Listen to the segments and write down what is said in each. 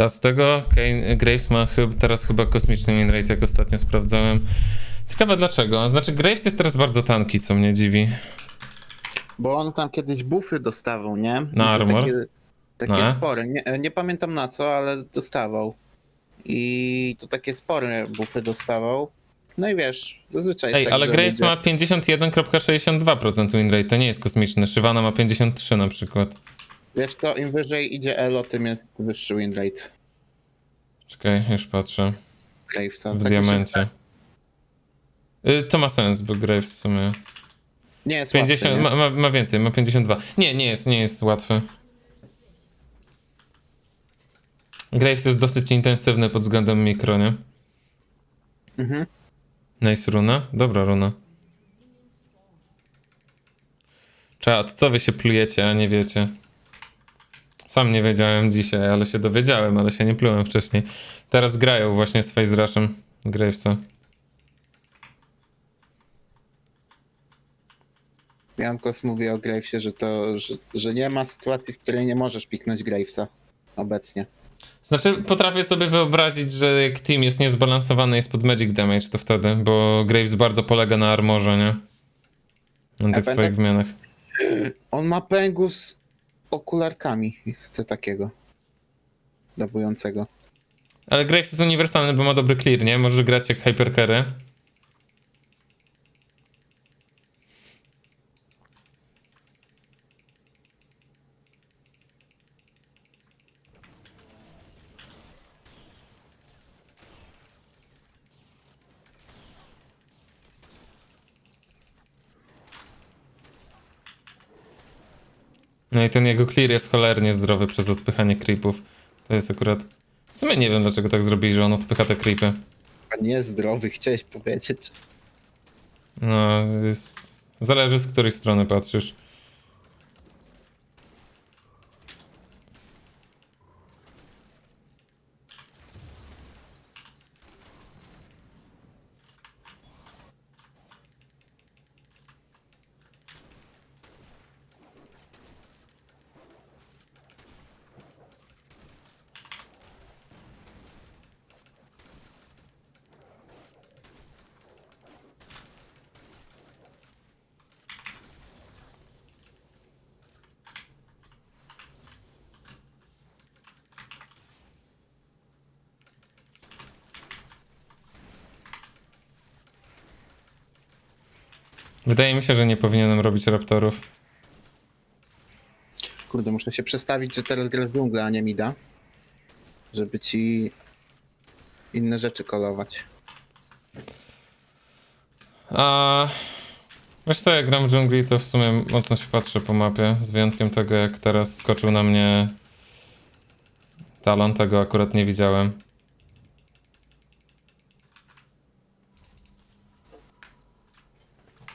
Ta z tego Kane, Graves ma chyb, teraz chyba kosmiczny win rate, jak ostatnio sprawdzałem. Ciekawe dlaczego. Znaczy Graves jest teraz bardzo tanki, co mnie dziwi. Bo on tam kiedyś bufy dostawał, nie? Na to armor? Takie, takie Na? spore. Nie, nie pamiętam na co, ale dostawał. I to takie spore bufy dostawał. No i wiesz, zazwyczaj jest Ej, tak, ale Graves ludzie- ma 51,62% win rate, to nie jest kosmiczny. Shyvana ma 53 na przykład. Wiesz co, im wyżej idzie elo, tym jest wyższy win rate Czekaj, już patrzę. Gravesa. W Tak mi się diamencie. Y, To ma sens, bo Graves w sumie... Nie jest 50, łatwy, nie? ma, ma, ma więcej, ma 52. Nie, nie jest, nie jest łatwy. Graves jest dosyć intensywny pod względem mikro, nie? Mhm. Nice runa. Dobra runa. Czad, co wy się plujecie, a nie wiecie? Sam nie wiedziałem dzisiaj, ale się dowiedziałem, ale się nie plułem wcześniej. Teraz grają właśnie z Face Rushem Gravesa. Jankos mówi o Gravesie, że to, że, że nie ma sytuacji, w której nie możesz piknąć Gravesa obecnie. Znaczy, potrafię sobie wyobrazić, że jak team jest niezbalansowany, jest pod magic damage, to wtedy, bo Graves bardzo polega na armorze, nie? Na tych swoich wymianach. On ma pęgu z okularkami i chce takiego. Dabującego. Ale Graves jest uniwersalny, bo ma dobry clear, nie? Może grać jak hypercarry. No i ten jego clear jest cholernie zdrowy przez odpychanie creepów. To jest akurat... W sumie nie wiem dlaczego tak zrobili, że on odpycha te creepy. A nie zdrowy, chciałeś powiedzieć. No, jest... Zależy z której strony patrzysz. Wydaje mi się, że nie powinienem robić raptorów. Kurde, muszę się przestawić, że teraz grasz w dżunglę, a nie mida. Żeby ci inne rzeczy kolować. A wiesz co, jak gram w dżungli, to w sumie mocno się patrzę po mapie, z wyjątkiem tego, jak teraz skoczył na mnie talon, tego akurat nie widziałem.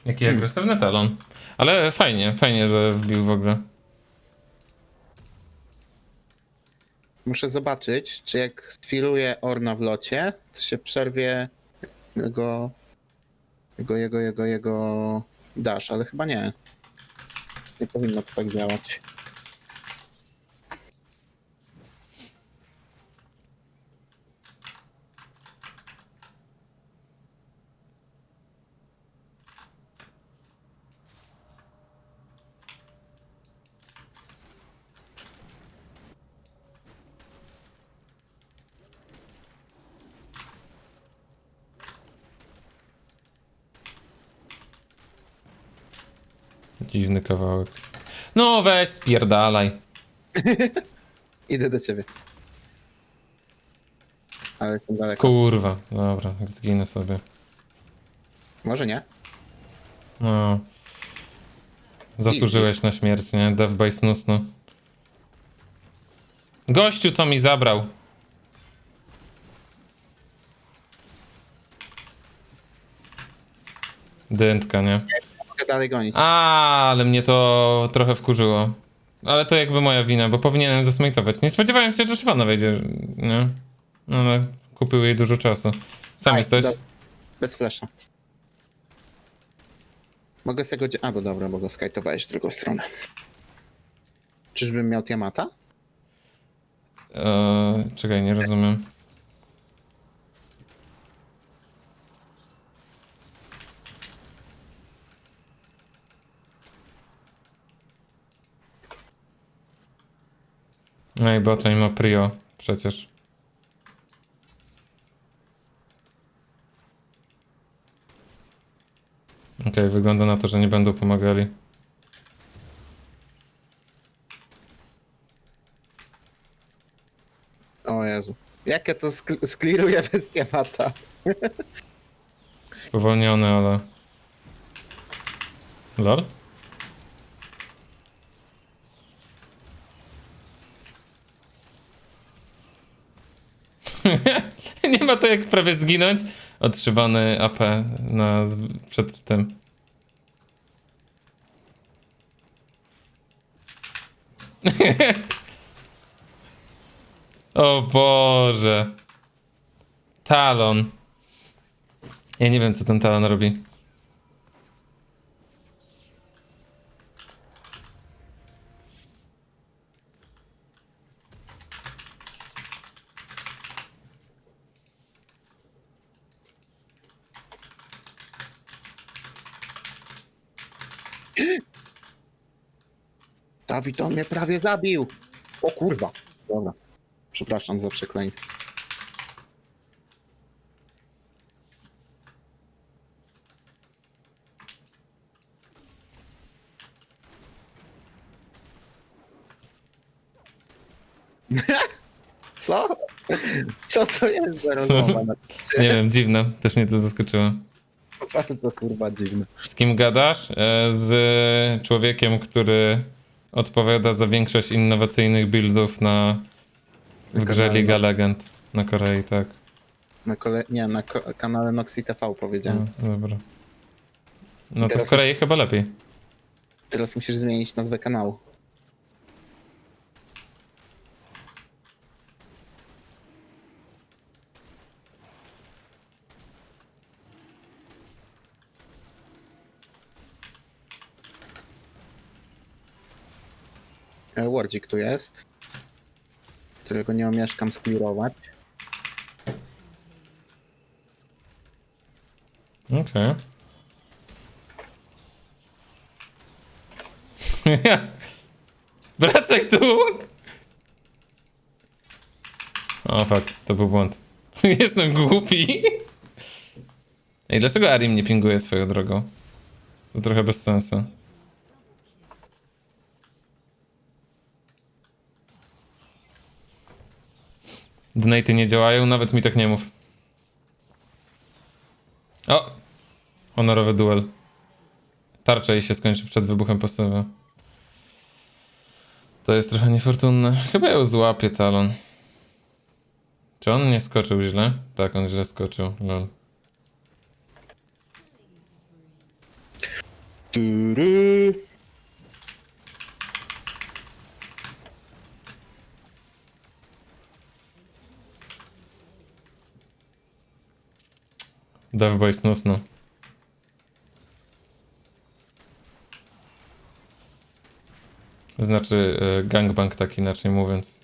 Jaki agresywny talon. Ale fajnie, fajnie, że wbił w ogóle. Muszę zobaczyć, czy jak sfiluje Orna w locie, to się przerwie jego, jego, jego, jego, jego dash, ale chyba nie. Nie powinno to tak działać. Dziwny kawałek. No weź, spierdalaj. Idę do ciebie. Ale jestem daleko. Kurwa, dobra, zginę sobie. Może nie? No. Zasłużyłeś na śmierć, nie? Death by snusnu. Gościu, co mi zabrał. Dętka, nie? Mogę dalej gonić. A, ale mnie to trochę wkurzyło. Ale to jakby moja wina, bo powinienem zasmajtować. Nie spodziewałem się, że Szwana wejdzie, nie? Ale kupił jej dużo czasu. Sam Aj, jesteś? do- Bez flasha. Mogę tego... dzia- A, bo dobra, bo go skajtowałeś w drugą stronę. Czyżbym miał Tiamata? Eee, czekaj, nie rozumiem. No i botlane ma prio, przecież. Okej, wygląda na to, że nie będą pomagali. O Jezu. Jakie to sk- skliruje bestiamata. Spowolniony, ale... Lol? Nie ma to jak prawie zginąć. Otrzymany AP na, przed tym. o Boże. Talon. Ja nie wiem, co ten talon robi. Dawid, on mnie prawie zabił. O kurwa. Dobra. Przepraszam za przekleństwo. Co? Co to jest za rozmowa? Nie wiem, dziwne. Też mnie to zaskoczyło. Bardzo kurwa dziwne. Z kim gadasz? E, Z człowiekiem, który odpowiada za większość innowacyjnych buildów na w grze kanale Liga Legend. Na Korei, tak. Na kole... Nie, na ko- kanale Noxy TV powiedziałem. No, dobra. No to Teraz w Korei chyba lepiej. Teraz musisz zmienić nazwę kanału. Wardzik tu jest, którego nie omieszkam sklirować. Okej. Wracaj tu! O fuck, to był błąd. Jestem głupi. Ej, dlaczego Arim nie pinguje swoją drogą? To trochę bez sensu. Donaty nie działają, nawet mi tak nie mów. O! Honorowy duel. Tarcza jej się skończy przed wybuchem pasywy. To jest trochę niefortunne. Chyba ją złapie talon. Czy on nie skoczył źle? Tak, on źle skoczył. Lol. Tury. Deathboy snusno. Znaczy e, gangbang tak inaczej mówiąc.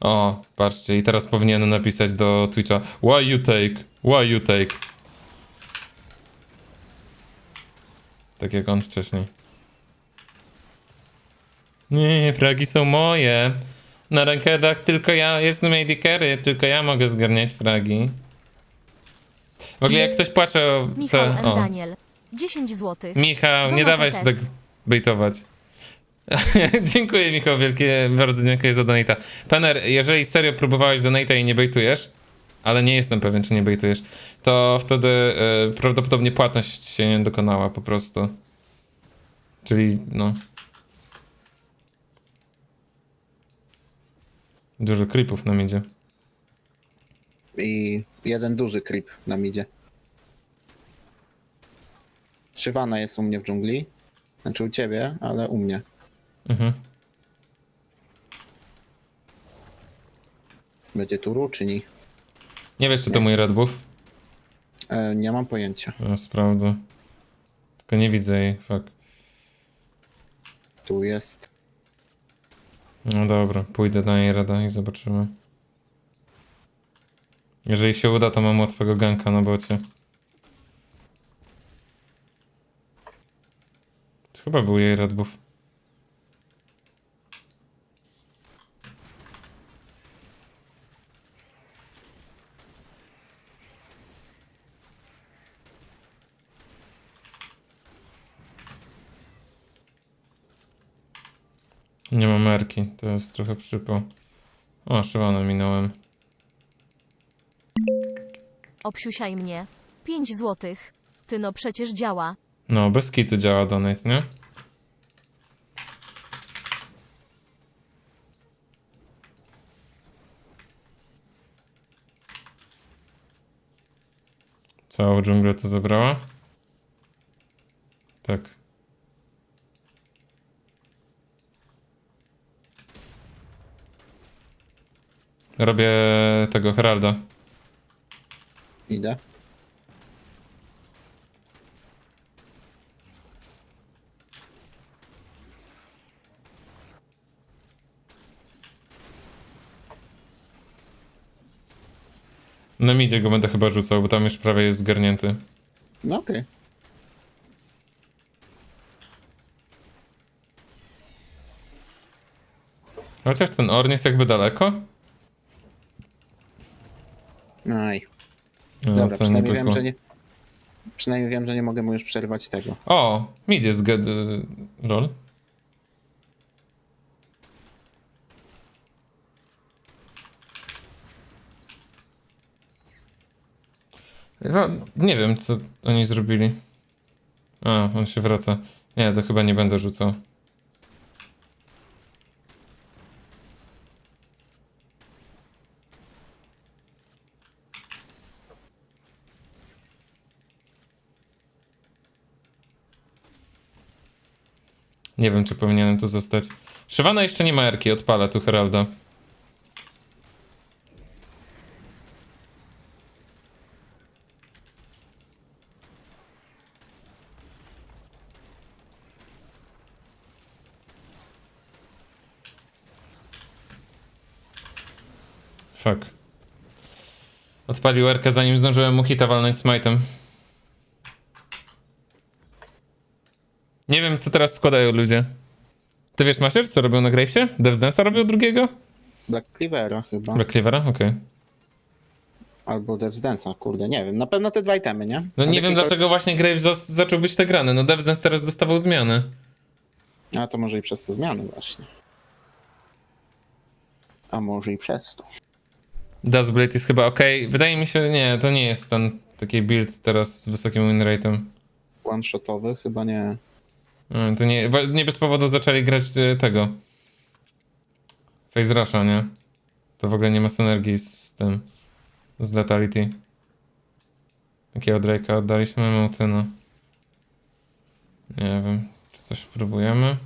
O, patrzcie, i teraz powinienem napisać do Twitcha Why you take? Why you take? Tak jak on wcześniej. Nie, fragi są moje. Na rankedach tylko ja jestem AD tylko ja mogę zgarniać fragi. W ogóle jak ktoś płacze o Michał te... M. O, Daniel. 10 zł. Michał, nie dawaj się tak bejtować. dziękuję Michał, wielkie, bardzo dziękuję za donata. Paner, jeżeli serio próbowałeś donata i nie bejtujesz, ale nie jestem pewien, czy nie bejtujesz, to wtedy e, prawdopodobnie płatność się nie dokonała po prostu. Czyli, no... Dużo creepów nam idzie. I jeden duży creep nam idzie. Szywana jest u mnie w dżungli. Znaczy u ciebie, ale u mnie. Mhm. Będzie tu ruczyni. Nie wiesz, czy to mój red buff? E, nie mam pojęcia. Ja sprawdzę. Tylko nie widzę jej, fuck. Tu jest. No dobra, pójdę na jej rada i zobaczymy. Jeżeli się uda, to mam łatwego ganka na bocie. To chyba był jej red. Nie ma merki, to jest trochę przypał. O, Szywana minąłem. Obsiusiaj mnie. 5 złotych. Ty no przecież działa. No, bez kitu działa donate, nie? Całą dżunglę tu zabrała? Tak. Robię tego Heralda. Idę. Na midzie go będę chyba rzucał, bo tam już prawie jest zgarnięty. No okej. Chociaż ten Orn jest jakby daleko. Aj. No, Dobra, to przynajmniej wiem, że nie... Przynajmniej wiem, że nie mogę mu już przerwać tego. O, mid jest ged... lol. Ja nie wiem, co oni zrobili. A, on się wraca. Nie, to chyba nie będę rzucał. Nie wiem, czy powinienem tu zostać. Szywana jeszcze nie ma erki, odpalę tu Heralda. Fuck. Odpalił erkę zanim zdążyłem mu hita walnąć smite'em. Nie wiem, co teraz składają ludzie. Ty wiesz, Masier, co robią na Gravesie? Devs Dance'a robią drugiego? Black Cleavera chyba. Black Cleavera? Okej. Albo Devs Dance'a, kurde, nie wiem. Na pewno te dwa itemy, nie? No Ale nie wiem, dlaczego właśnie Graves zas- zaczął być tak grany. No Devs Dance teraz dostawał zmiany. A to może i przez te zmiany właśnie. A może i przez to. Dustblade jest chyba ok. Wydaje mi się, nie, to nie jest ten taki build teraz z wysokim win rate'em. One-shotowy chyba nie. Mm, To nie, nie bez powodu zaczęli grać e, tego. Face Rusha, nie? To w ogóle nie ma synergii z tym. Z Letality. Jakiego Drake'a oddaliśmy? Mautyna. Nie wiem, czy coś próbujemy?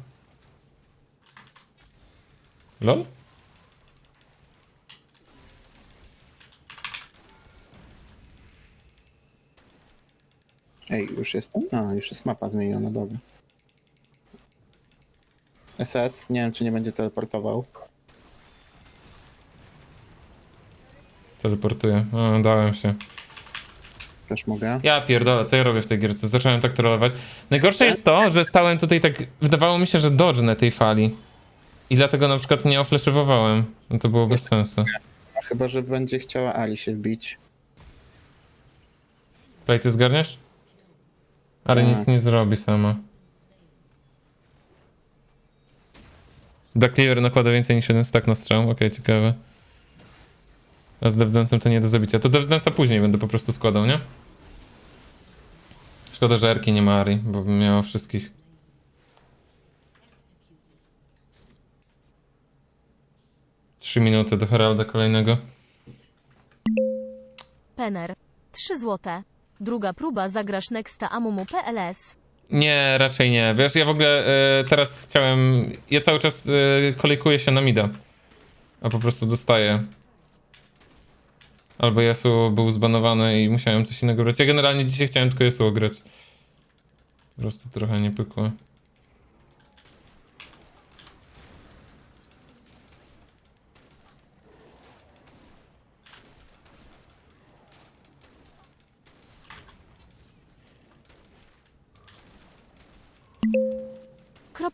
LOL? Ej, już jestem? A, już jest mapa zmieniona, dobra. SS, nie wiem czy nie będzie teleportował. Teleportuję. O, dałem się. Też mogę. Ja pierdolę, co ja robię w tej gierce? Zacząłem tak trollować. Najgorsze jest to, że stałem tutaj tak... Wydawało mi się, że dodżnę tej fali. I dlatego na przykład nie ofleszowałem. No to było bez sensu. A chyba, że będzie chciała Ali się wbić. Play, ty zgarniasz? Ale Tak. nic nie zrobi sama. Cleaver nakłada więcej niż jeden stack na strzał. Okej, ciekawe. A z Devdensem to nie do zabicia. To Devdensa później będę po prostu składał, nie? Szkoda, że Erki nie ma Ari, bo bym miał wszystkich. Trzy minuty do Heralda kolejnego. Penner. 3 złote. Druga próba zagrasz Nexta Amumu PLS. Nie, raczej nie. Wiesz, ja w ogóle e, teraz chciałem. Ja cały czas e, kolejkuję się na mida. A po prostu dostaję. Albo Yasuo był zbanowany i musiałem coś innego grać. Ja generalnie dzisiaj chciałem tylko Yasuo grać. Po prostu trochę nie pykło.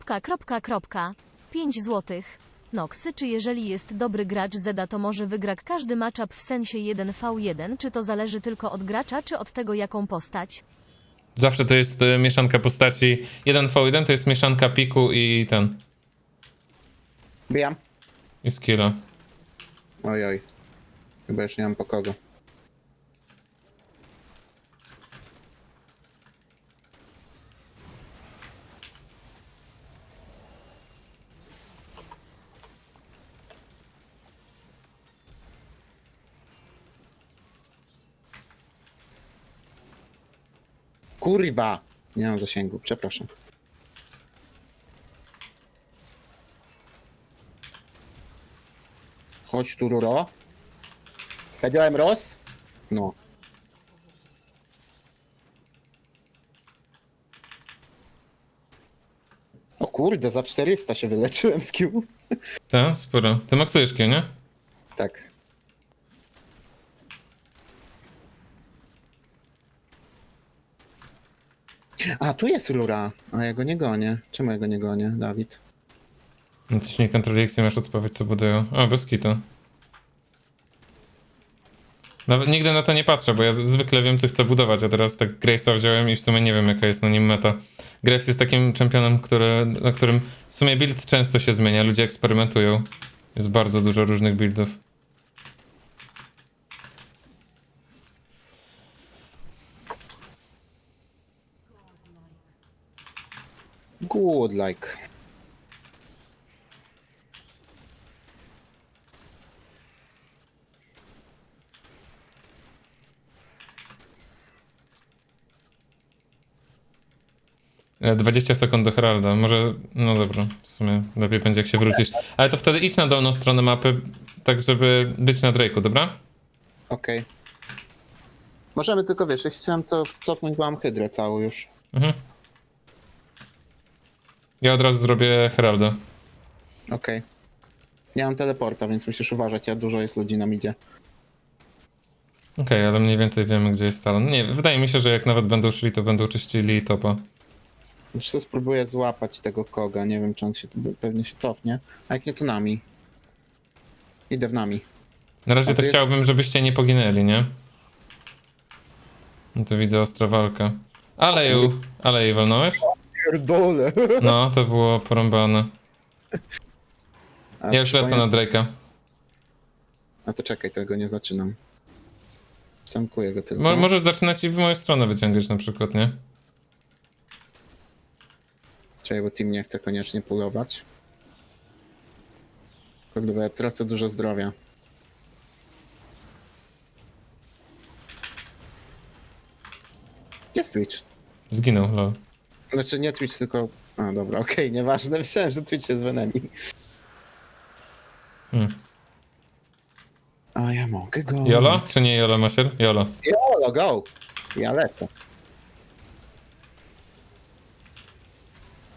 Kropka, kropka, kropka. 5 złotych. Noxy, czy jeżeli jest dobry gracz Zeda, to może wygra każdy matchup w sensie 1v1, czy to zależy tylko od gracza, czy od tego, jaką postać? Zawsze to jest e, mieszanka postaci. 1v1 to jest mieszanka piku i ten. Bijam. I skilla. Oj, oj. Chyba już nie mam po kogo. Kurwa! Nie mam zasięgu, przepraszam. Chodź tu, Ruro. Powiedziałem roz? No. O kurde, za 400 się wyleczyłem z Q. Tak, sporo. Ty maksujesz Q, nie? Tak. A, tu jest rura. A ja go nie gonię. Czemu ja go nie gonię, Dawid? No się nie kontroluje, jak masz odpowiedź, co budują. A, bez kitu. Nawet nigdy na to nie patrzę, bo ja zwykle wiem, co chcę budować, a teraz tak Grace'a wziąłem i w sumie nie wiem, jaka jest na nim meta. Graves jest takim czempionem, który, na którym w sumie build często się zmienia, ludzie eksperymentują. Jest bardzo dużo różnych buildów. Good like. E, 20 sekund do Heralda. Może, no dobra, w sumie lepiej będzie jak się wrócisz. Ale to wtedy idź na dolną stronę mapy, tak żeby być na Drake'u, dobra? Okej. Możemy tylko, wiesz, ja chciałem co, cofnąć, bo mam hydrę całą już. Mhm. Ja od razu zrobię Heralda. Okej. Nie mam teleporta, więc musisz uważać, ja dużo jest ludzi na midzie. Okej, ale mniej więcej wiemy, gdzie jest Talon. Nie, wydaje mi się, że jak nawet będą szli, to będą czyścili topa. Już sobie spróbuję złapać tego koga, nie wiem czy on się, pewnie się cofnie. A jak nie to nami. Idę w nami. Na razie A to jest- chciałbym, żebyście nie poginęli, nie? No to widzę ostra walka. Ale ją, ale jej walnąłeś? Pierdole! No, to było porąbane. A, Ja już lecę na Drake'a. A to czekaj, tego nie zaczynam. Zamkuję go tylko. Mo możesz zaczynać i w moją stronę wyciągać na przykład, nie? Czekaj, bo team nie chce koniecznie pulować. Kurde, bo ja tracę dużo zdrowia. Jest Twitch. Zginął, lol. Znaczy nie Twitch, tylko... A, dobra, okej, nieważne. Myślałem, że Twitch jest w enemy. Hmm. A ja mogę go... Jolo? Czy nie Jolo, Masier? Jolo. Jolo, go! Ja lecę.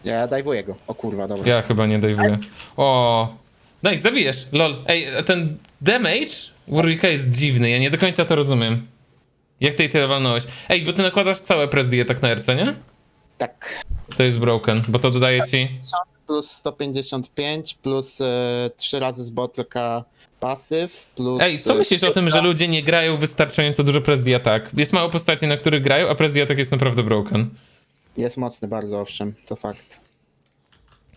Ja dajwuję go. O kurwa, dobra. Ja chyba nie dajwuję. O, Nice, zabijesz, lol. Ej, a ten damage Warwicka jest dziwny, ja nie do końca to rozumiem. Jak ty tyle walnąłeś? Ej, bo ty nakładasz całe press tak na RC, nie? Tak. To jest broken, bo to dodaje ci... Plus 155, plus e, 3 razy z botleka pasyw, plus... Ej, co e, myślisz o tym, że ludzie nie grają wystarczająco dużo press tak? Jest mało postaci, na których grają, a press tak jest naprawdę broken. Jest mocny bardzo, owszem, to fakt.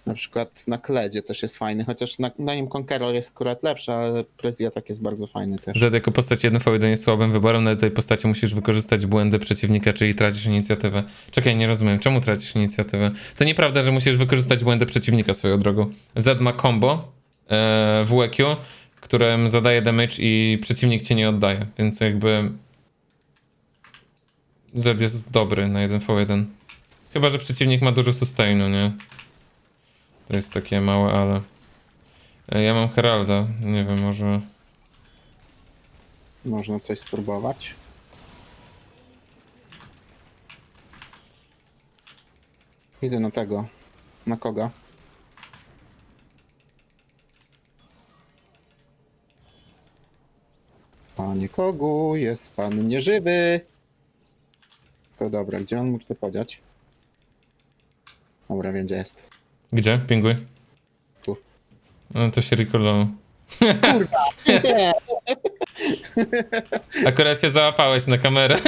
Na przykład na Kledzie też jest fajny, chociaż na, na nim Conqueror jest akurat lepszy, ale Prezja tak jest bardzo fajny też. Z jako postać 1v1 jest słabym wyborem, na tej postaci musisz wykorzystać błędy przeciwnika, czyli tracisz inicjatywę. Czekaj, nie rozumiem, czemu tracisz inicjatywę? To nieprawda, że musisz wykorzystać błędy przeciwnika swoją drogą. Z ma combo e, WQ, którym zadaje damage i przeciwnik cię nie oddaje, więc jakby Z jest dobry na 1v1. Chyba, że przeciwnik ma dużo sustainu, nie? To jest takie małe, ale... E, Ja mam Heralda, nie wiem, może... Można coś spróbować. Idę na tego. Na kogo? Panie Kogu, jest pan nieżywy. To dobra, gdzie on mógł to podziać? Dobra, wiem gdzie jest. Gdzie? Pinguj? Tu. No to się recallował. Nie, Akurat się załapałeś na kamerę.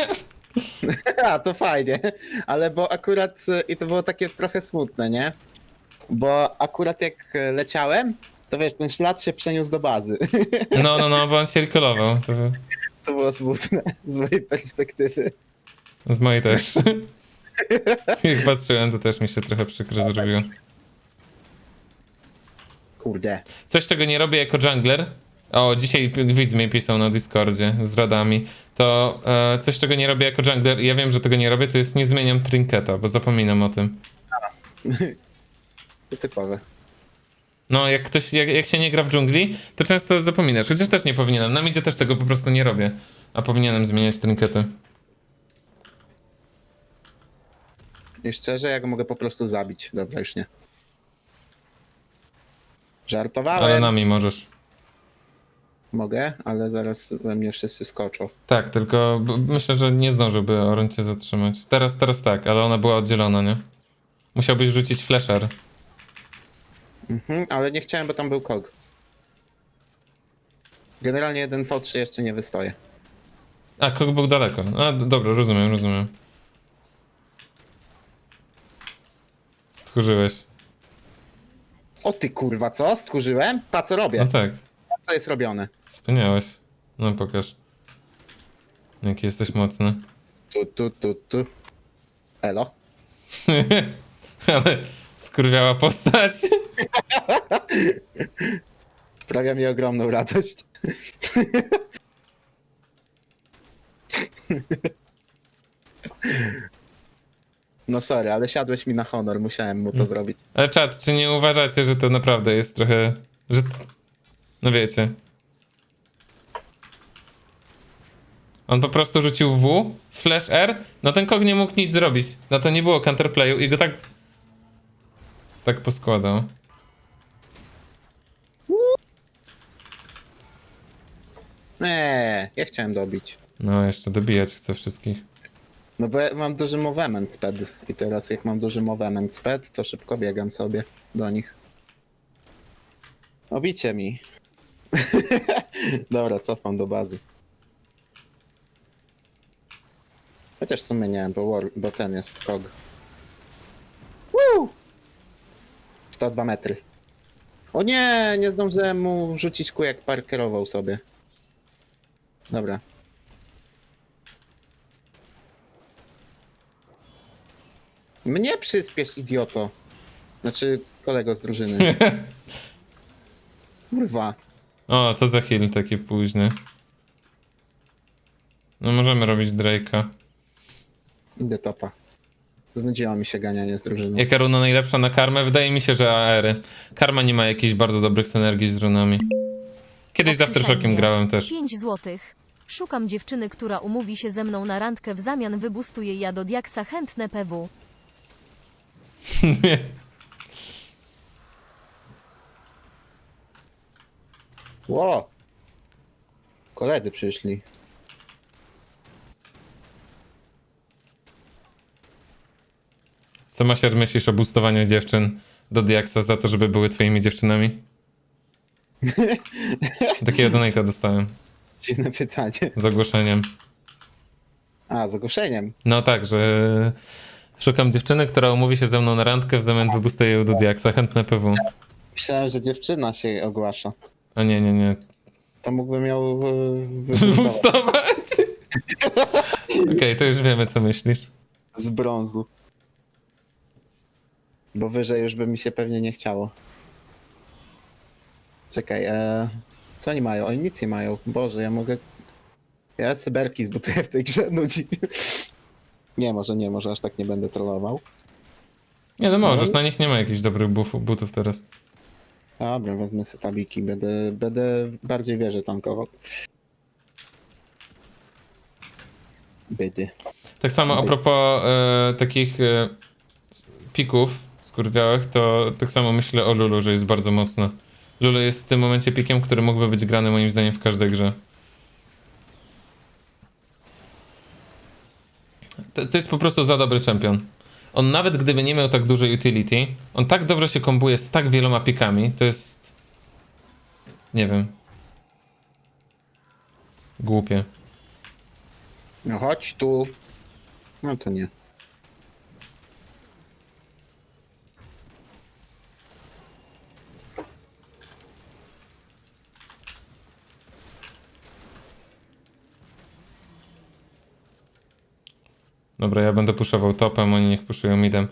a, to fajnie, ale bo akurat, i to było takie trochę smutne, nie? Bo akurat jak leciałem, to wiesz, ten ślad się przeniósł do bazy. No, no, no, bo on się recallował. To To było smutne z mojej perspektywy. z mojej też. Jak patrzyłem, to też mi się trochę przykro zrobiło. Kurde. Coś, czego nie robię jako jungler. O, dzisiaj widz mi pisał na Discordzie z radami. To e, coś, czego nie robię jako jungler, i ja wiem, że tego nie robię, to jest nie zmieniam trinketa, bo zapominam o tym. To typowe. No, jak ktoś, jak, jak się nie gra w dżungli, to często zapominasz. Chociaż też nie powinienem. Na midzie też tego po prostu nie robię. A powinienem zmieniać trinkety. I szczerze, ja go mogę po prostu zabić. Dobra, już nie. Żartowałem. Ale nami możesz. Mogę, ale zaraz we mnie wszyscy skoczą. Tak, tylko b- myślę, że nie zdążyłby Oron cię zatrzymać. Teraz, teraz tak, ale ona była oddzielona, nie? Musiałbyś rzucić flasher. Mhm, ale nie chciałem, bo tam był kog. Generalnie jeden V3 jeszcze nie wystoję. A, kog był daleko. A, d- dobra, rozumiem, rozumiem. Stchórzyłeś. O ty kurwa, co? Stchórzyłem? Pa co robię? No tak, Pa, co jest robione? spełniałeś. No pokaż. Jaki jesteś mocny. Tu, tu, tu, tu. Elo. Ale skurwiała postać. Sprawia mi ogromną radość. No sorry, ale siadłeś mi na honor, musiałem mu to zrobić. Ale czat, czy nie uważacie, że to naprawdę jest trochę... że... t- No wiecie. On po prostu rzucił W, flash R, no ten kog nie mógł nic zrobić. No to nie było counterplayu i go tak... Tak poskładał. Nie, ja chciałem dobić. No, jeszcze dobijać chce wszystkich. No bo ja mam duży movement sped i teraz jak mam duży movement sped, to szybko biegam sobie do nich. Obicie mi. Dobra, cofam do bazy. Chociaż w sumie nie, bo, war, bo ten jest kog. Woo! 102 metry. O nie, nie zdążyłem mu rzucić kół jak parkerował sobie. Dobra. Mnie przyspiesz, idioto. Znaczy, kolego z drużyny. Kurwa. O, co za heal taki późny. No możemy robić Drake'a. Idę topa. Znudziło mi się ganianie z drużyną. Jaka runa najlepsza na karmę? Wydaje mi się, że AR. Karma nie ma jakichś bardzo dobrych synergii z runami. Kiedyś z Aftershockiem grałem też. 5 złotych. Szukam dziewczyny, która umówi się ze mną na randkę w zamian wybustuję ja do diaksa chętne PW. Ło! Koledzy przyszli. Co Masier myślisz o boostowaniu dziewczyn do Diaksa za to, żeby były twoimi dziewczynami? Takiego donate'a dostałem Dziwne pytanie. z ogłoszeniem. A, z ogłoszeniem. No tak, że szukam dziewczyny, która umówi się ze mną na randkę, w zamian wyboostuję ją do Diaksa. Chętne PW. Myślałem, że dziewczyna się ogłasza. A nie, nie, nie. To mógłbym ją y, wybustować? Okej, to już wiemy, co myślisz. z brązu. Bo wyżej już by mi się pewnie nie chciało. Czekaj, e... co oni mają? Oni nic nie mają. Boże, ja mogę... Ja cyberki zbuduję w tej grze, nudzi. Nie, może nie, może aż tak nie będę trollował. Nie, no możesz, na nich nie ma jakichś dobrych buffów, butów teraz. Dobra, wezmę sobie tabiki, będę, będę bardziej wieżę tankował. Bydy. Tak samo a propos e, takich e, s- pików skurwiałych, to tak samo myślę o Lulu, że jest bardzo mocna. Lulu jest w tym momencie pikiem, który mógłby być grany moim zdaniem w każdej grze. To, to jest po prostu za dobry czempion. on nawet gdyby nie miał tak dużej utility, on tak dobrze się kombuje z tak wieloma pikami, to jest... Nie wiem. Głupie. No chodź tu. No to nie. Dobra, ja będę puszował topem, oni niech puszują midem.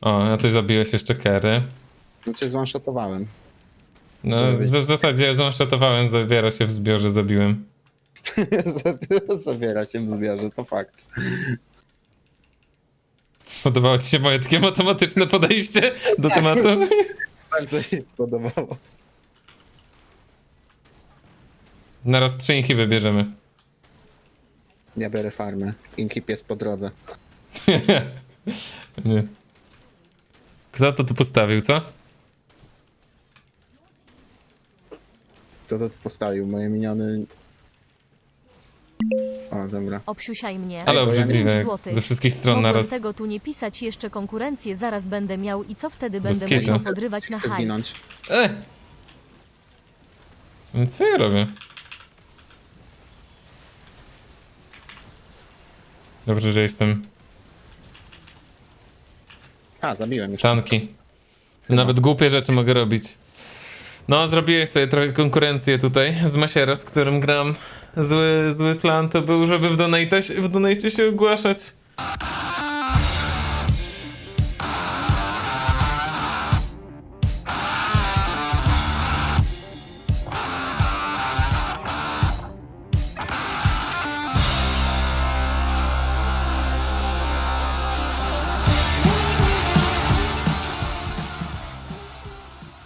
O, a ty zabiłeś jeszcze Kery. No cię zwanshotowałem. No, w, w zasadzie zonshatowałem, zabiera się w zbiorze, zabiłem. Zabiera się w zbiorze, to fakt. Podobało ci się moje takie matematyczne podejście do tematu? Bardzo mi się spodobało. Naraz trzy inhiby bierzemy. Ja biorę farmę. Inkip jest po drodze. Nie. Kto to tu postawił, co? Kto to tu postawił? Moje miniony... O, dobra. Obsiusiaj mnie. Ale bo ja nie- obrzydliwe, złotych. ze wszystkich stron Mogłem naraz. tego tu nie pisać, jeszcze konkurencję zaraz będę miał i co wtedy będę musiał podrywać na Chcę hajs. zginąć. E! No co ja robię? Dobrze, że jestem A, zabiłem już. tanki. Nawet głupie rzeczy mogę robić. No, zrobiłeś sobie trochę konkurencję tutaj z Masiera, z którym gram. Zły, zły plan to był, żeby w donate, w donate się ogłaszać.